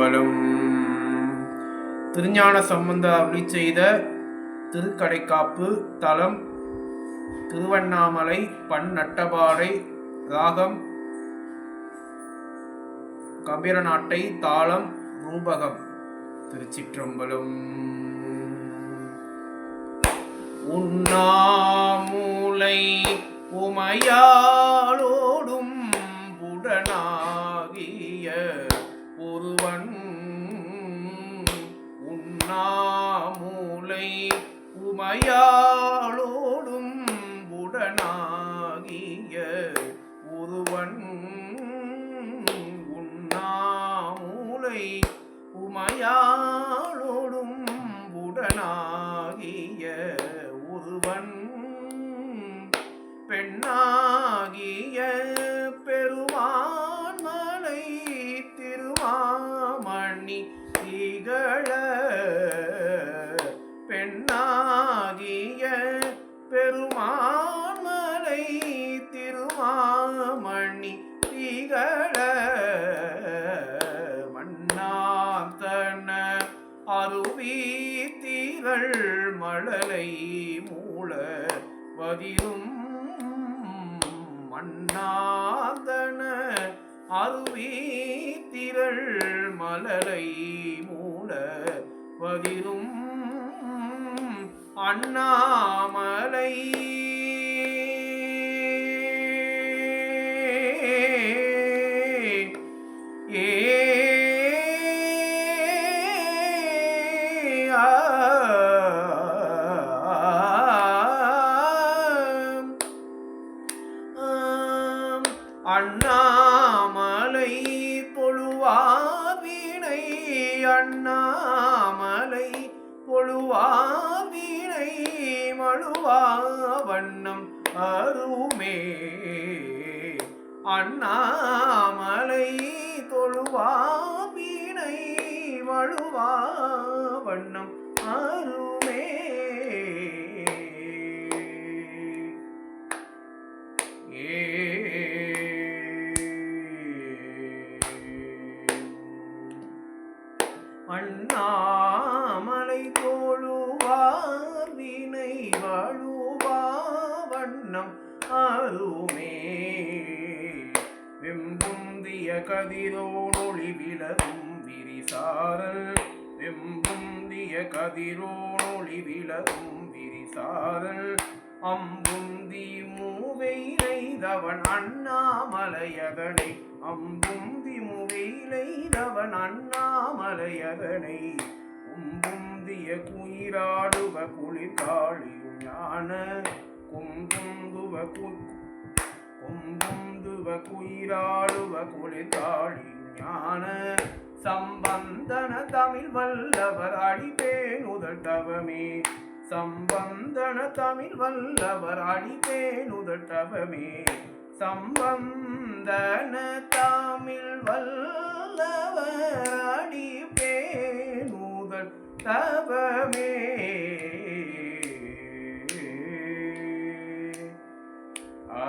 பலம் திருஞான சம்பந்த அருளி செய்த திருக்கடைக்காப்பு தலம் திருவண்ணாமலை பன்னட்டபாடை ராகம் கபீரநாட்டை தாளம் ரூபகம் திருச்சிற்றம்பலம். உன்னா ஒருவன் உண்ணாமூலை உமையாளோடும் உடனாகிய ஒருவன் உண்ணாமூலை உமையாளோடும் உடனாகிய ஒருவன் பெண்ணாகிய மலை மூல வதியும் மன்னாந்தன அருவி திரள் மலலை மூல வதிரும் அண்ணாமலை அண்ணாமலை பொழுவாவினை அண்ணாமலை பொழுவாவினை மழுவா வண்ணம் அருமே. அண்ணாமலை தொழுவாவினை வழுவா வண்ணம் அருமே. அண்ணாமலை தோழுவார் வினை வழுவா வண்ணம் அருமே. வெம்புந்திய கதிரோனொளி விலகும் விரிசாரல். வெம்புந்திய கதிரோனொளி விலகும் விரிசாரல். அம்புந்தி மூவையிலைதவன் அண்ணாமலையதனை அம்புந்தி மூவையிலைதவன் அண்ணாமலையதனை உம்புந்திய குயிராடுவ குளிர்காளியும் ஞான. கும்புந்துவ கு கொம்புந்துவ குயிராளுவ குளிர்காளியும் ஞான. சம்பந்தன தமிழ் வல்லவர் அடிப்பேனுதல் தவமே. சம்பந்தன தமிழ் வல்லவர் அடிபேனுதட்டவமே சம்பந்தன தமிழ் வல்லவர் அடிபேனுதட்டவமே ஆ